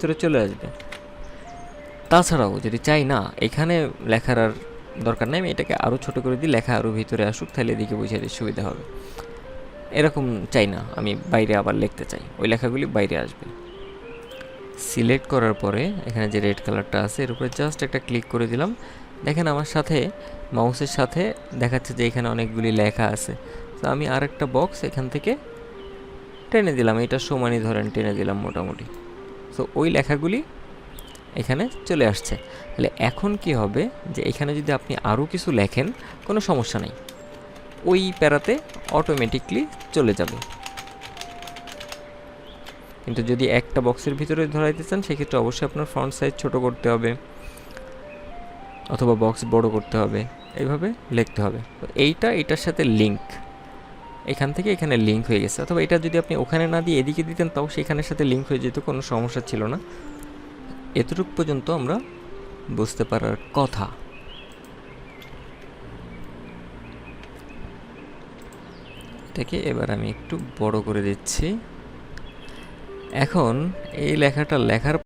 ভিতরে চলে আসবে। তাছাড়াও যদি চাই না, এখানে লেখার আর দরকার নেই, আমি এটাকে আরও ছোট করে দিই, লেখা আরও ভিতরে আসুক, তাহলে এদিকে বুঝিয়ে দিতে সুবিধা হবে। এরকম চাই না, আমি বাইরে আবার লিখতে চাই, ওই লেখাগুলি বাইরে আসবে। সিলেক্ট করার পরে এখানে যে রেড কালারটা আছে, এর উপরে জাস্ট একটা ক্লিক করে দিলাম। দেখেন আমার সাথে, মাউসের সাথে দেখাচ্ছে যে এখানে অনেকগুলি লেখা আছে। তো আমি আরেকটা বক্স এখান থেকে টেনে দিলাম, এটা সমানই ধরেন টেনে দিলাম মোটামুটি। তো ওই লেখাগুলি এখানে চলে আসছে। তাহলে এখন কি হবে যে এখানে যদি আপনি আরও কিছু লেখেন, কোনো সমস্যা নেই। ওই প্যারাতে অটোমেটিকলি চলে যাবে। কিন্তু যদি একটা বক্সের ভিতরে ধরাইতে চান, সেক্ষেত্রে অবশ্যই আপনার ফ্রন্ট সাইজ ছোট করতে হবে অথবা বক্স বড় করতে হবে। এইভাবে লিখতে হবে। তো এইটা, এটার সাথে লিঙ্ক এখান থেকে এখানে লিঙ্ক হয়ে গেছে। অথবা এটা যদি আপনি ওখানে না দিয়ে এদিকে দিতেন, তাও সেখানের সাথে লিঙ্ক হয়ে যেত, কোনো সমস্যা ছিল না। এতটুকু পর্যন্ত আমরা বুঝতে পারার কথা। এটাকে এবার আমি একটু বড় করে দিচ্ছি। এখন এই লেখাটা লেখার